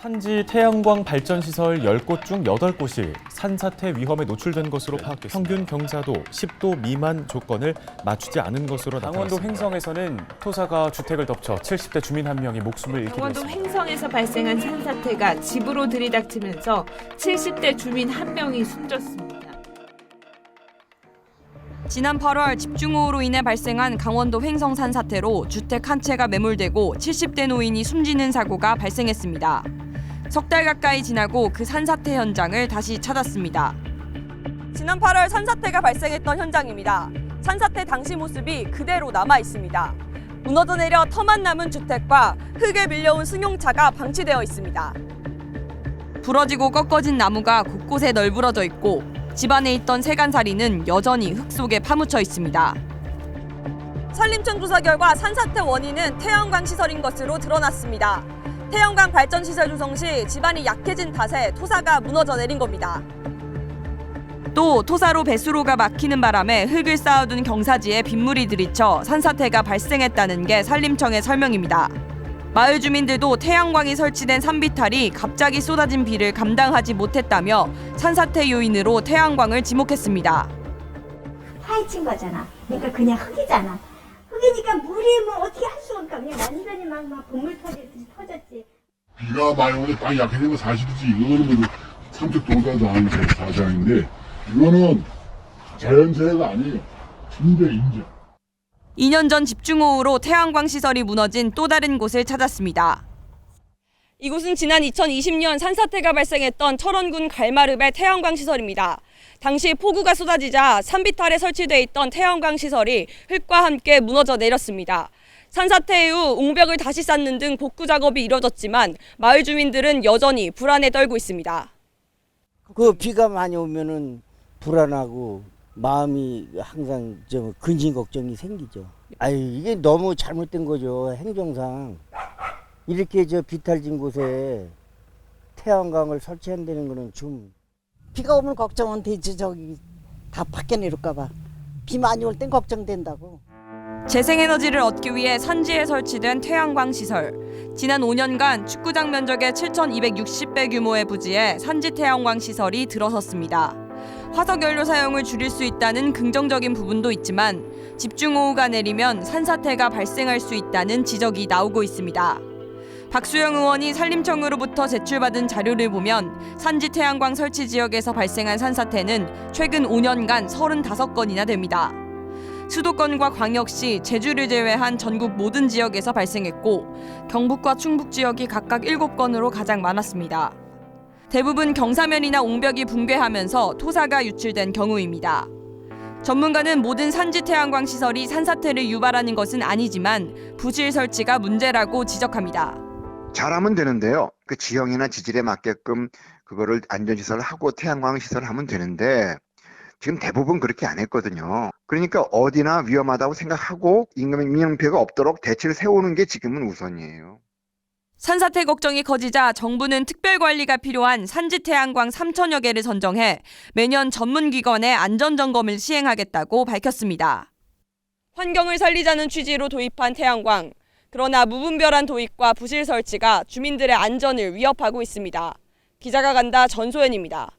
산지 태양광 발전 시설 10곳 중 8곳이 산사태 위험에 노출된 것으로 파악됐습니다. 평균 경사도 10도 미만 조건을 맞추지 않은 것으로 강원도 나타났습니다. 횡성에서는 토사가 주택을 덮쳐 70대 주민 한 명이 목숨을 잃기도 강원도 했습니다. 횡성에서 발생한 산사태가 집으로 들이닥치면서 70대 주민 한 명이 숨졌습니다. 지난 8월 집중호우로 인해 발생한 강원도 횡성산 사태로 주택 한 채가 매몰되고 70대 노인이 숨지는 사고가 발생했습니다. 석 달 가까이 지나고 그 산사태 현장을 다시 찾았습니다. 지난 8월 산사태가 발생했던 현장입니다. 산사태 당시 모습이 그대로 남아 있습니다. 무너져 내려 터만 남은 주택과 흙에 밀려온 승용차가 방치되어 있습니다. 부러지고 꺾어진 나무가 곳곳에 널브러져 있고 집안에 있던 세간살이는 여전히 흙 속에 파묻혀 있습니다. 산림청 조사 결과 산사태 원인은 태양광 시설인 것으로 드러났습니다. 태양광 발전 시설 조성 시 집안이 약해진 탓에 토사가 무너져 내린 겁니다. 또 토사로 배수로가 막히는 바람에 흙을 쌓아둔 경사지에 빗물이 들이쳐 산사태가 발생했다는 게 산림청의 설명입니다. 마을 주민들도 태양광이 설치된 산비탈이 갑자기 쏟아진 비를 감당하지 못했다며 산사태 요인으로 태양광을 지목했습니다. 파헤친 거잖아. 그러니까 그냥 흙이잖아. 흙이니까 물이 뭐 어떻게 할 수가 없까 그냥 완전히 막, 막 분물 터지듯이 터졌지. 많이 오면 땅이 약해지는 건 사실이지. 이거는 뭐 삼척 도다도 아닌 사장인데 이거는 자연재해가 아니에요. 인재 인재. 2년 전 집중호우로 태양광 시설이 무너진 또 다른 곳을 찾았습니다. 이곳은 지난 2020년 산사태가 발생했던 철원군 갈마릅의 태양광 시설입니다. 당시 폭우가 쏟아지자 산비탈에 설치돼 있던 태양광 시설이 흙과 함께 무너져 내렸습니다. 산사태 이후 옹벽을 다시 쌓는 등 복구 작업이 이뤄졌지만 마을 주민들은 여전히 불안에 떨고 있습니다. 그 비가 많이 오면은 불안하고 마음이 항상 좀 근심 걱정이 생기죠. 아유 이게 너무 잘못된 거죠 행정상 이렇게 저 비탈진 곳에 태양광을 설치한다는 거는 좀 비가 오면 걱정은 되지 저기 다 밖에 내릴까 봐 비 많이 올 땐 걱정된다고. 재생에너지를 얻기 위해 산지에 설치된 태양광 시설. 지난 5년간 축구장 면적의 7,260배 규모의 부지에 산지 태양광 시설이 들어섰습니다. 화석 연료 사용을 줄일 수 있다는 긍정적인 부분도 있지만 집중호우가 내리면 산사태가 발생할 수 있다는 지적이 나오고 있습니다. 박수영 의원이 산림청으로부터 제출받은 자료를 보면 산지 태양광 설치 지역에서 발생한 산사태는 최근 5년간 35건이나 됩니다. 수도권과 광역시, 제주를 제외한 전국 모든 지역에서 발생했고 경북과 충북 지역이 각각 7건으로 가장 많았습니다. 대부분 경사면이나 옹벽이 붕괴하면서 토사가 유출된 경우입니다. 전문가는 모든 산지 태양광 시설이 산사태를 유발하는 것은 아니지만 부실 설치가 문제라고 지적합니다. 잘하면 되는데요. 그 지형이나 지질에 맞게끔 그거를 안전시설을 하고 태양광 시설을 하면 되는데 지금 대부분 그렇게 안 했거든요. 그러니까 어디나 위험하다고 생각하고 인명 피해가 없도록 대책을 세우는 게 지금은 우선이에요. 산사태 걱정이 커지자 정부는 특별 관리가 필요한 산지 태양광 3천여 개를 선정해 매년 전문 기관의 안전 점검을 시행하겠다고 밝혔습니다. 환경을 살리자는 취지로 도입한 태양광. 그러나 무분별한 도입과 부실 설치가 주민들의 안전을 위협하고 있습니다. 기자가 간다 전소연입니다.